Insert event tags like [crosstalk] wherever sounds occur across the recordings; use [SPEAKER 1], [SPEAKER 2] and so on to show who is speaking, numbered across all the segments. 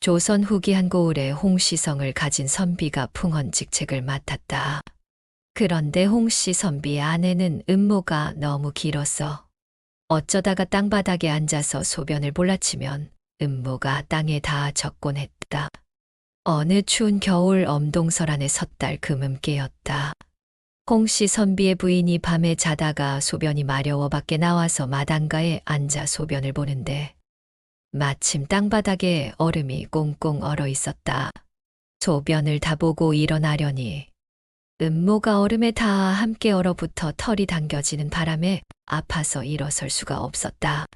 [SPEAKER 1] 조선 후기 한고을에 홍시성을 가진 선비가 풍헌 직책을 맡았다. 그런데 홍씨 선비의 아내는 음모가 너무 길었어. 어쩌다가 땅바닥에 앉아서 소변을 몰라치면 음모가 땅에 닿아 젖곤 했다. 어느 추운 겨울 엄동설 안에 섰달 금음께였다. 홍씨 선비의 부인이 밤에 자다가 소변이 마려워 밖에 나와서 마당가에 앉아 소변을 보는데 마침 땅바닥에 얼음이 꽁꽁 얼어 있었다. 소변을 다 보고 일어나려니 음모가 얼음에 다 함께 얼어붙어 털이 당겨지는 바람에 아파서 일어설 수가 없었다.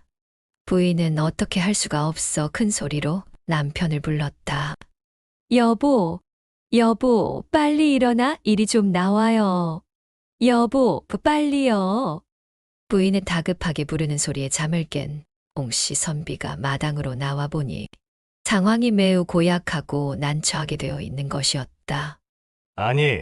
[SPEAKER 1] 부인은 어떻게 할 수가 없어 큰 소리로 남편을 불렀다. 여보, 여보, 빨리 일어나 이리 좀 나와요. 여보, 빨리요. 부인의 다급하게 부르는 소리에 잠을 깬 옹씨 선비가 마당으로 나와 보니 상황이 매우 고약하고 난처하게 되어 있는 것이었다.
[SPEAKER 2] 아니,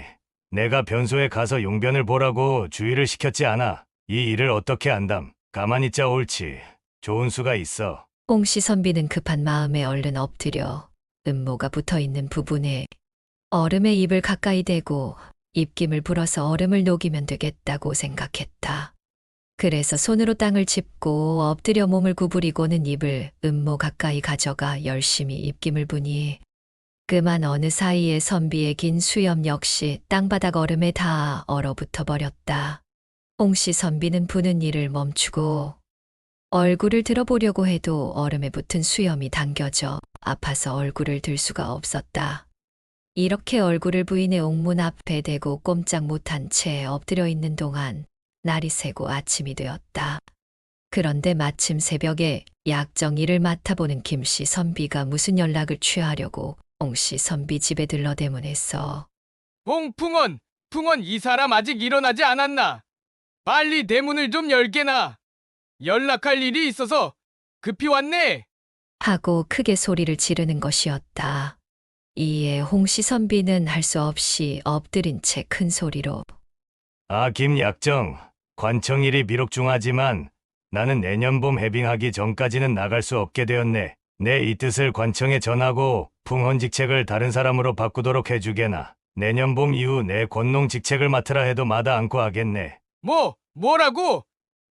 [SPEAKER 2] 내가 변소에 가서 용변을 보라고 주의를 시켰지 않아. 이 일을 어떻게 안담? 가만히 있자 옳지. 좋은 수가 있어.
[SPEAKER 1] 옹씨 선비는 급한 마음에 얼른 엎드려 음모가 붙어 있는 부분에 얼음에 입을 가까이 대고 입김을 불어서 얼음을 녹이면 되겠다고 생각했다. 그래서 손으로 땅을 짚고 엎드려 몸을 구부리고는 입을 음모 가까이 가져가 열심히 입김을 부니 그만 어느 사이에 선비의 긴 수염 역시 땅바닥 얼음에 다 얼어붙어 버렸다. 홍씨 선비는 부는 일을 멈추고 얼굴을 들어보려고 해도 얼음에 붙은 수염이 당겨져 아파서 얼굴을 들 수가 없었다. 이렇게 얼굴을 부인의 옥문 앞에 대고 꼼짝 못한 채 엎드려 있는 동안 날이 새고 아침이 되었다. 그런데 마침 새벽에 약정 일을 맡아보는 김씨 선비가 무슨 연락을 취하려고 옹씨 선비 집에 들러대문했어.
[SPEAKER 3] 홍풍원, 풍원 이 사람 아직 일어나지 않았나? 빨리 대문을 좀 열게나. 연락할 일이 있어서 급히 왔네.
[SPEAKER 1] 하고 크게 소리를 지르는 것이었다. 이에 홍씨 선비는 할 수 없이 엎드린 채 큰 소리로
[SPEAKER 2] 아, 김약정. 관청일이 비록 중하지만 나는 내년 봄 해빙하기 전까지는 나갈 수 없게 되었네. 내 이 뜻을 관청에 전하고 풍헌 직책을 다른 사람으로 바꾸도록 해주게나. 내년 봄 이후 내 권농 직책을 맡으라 해도 마다 않고 하겠네.
[SPEAKER 3] 뭐, 뭐라고?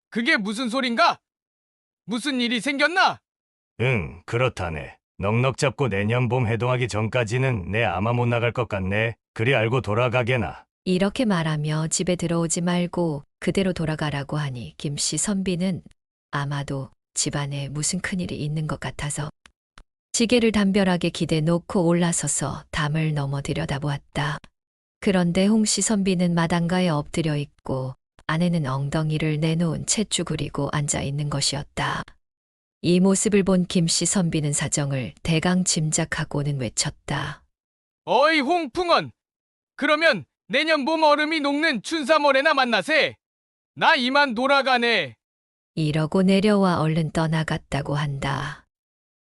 [SPEAKER 3] 그게 무슨 소린가? 무슨 일이 생겼나?
[SPEAKER 2] 응, 그렇다네. 넉넉 잡고 내년 봄 해동하기 전까지는 내 아마 못 나갈 것 같네. 그리 알고 돌아가게나.
[SPEAKER 1] 이렇게 말하며 집에 들어오지 말고 그대로 돌아가라고 하니 김씨 선비는 아마도 집안에 무슨 큰일이 있는 것 같아서 지게를 담벼락에 기대 놓고 올라서서 담을 넘어 들여다보았다. 그런데 홍씨 선비는 마당가에 엎드려 있고 아내는 엉덩이를 내놓은 채 쭈그리고 앉아 있는 것이었다. 이 모습을 본 김씨 선비는 사정을 대강 짐작하고는 외쳤다.
[SPEAKER 3] 어이 홍풍원. 그러면 내년 봄 얼음이 녹는 춘삼월에나 만나세. 나 이만 돌아가네.
[SPEAKER 1] 이러고 내려와 얼른 떠나갔다고 한다.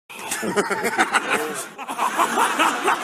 [SPEAKER 1] [laughs]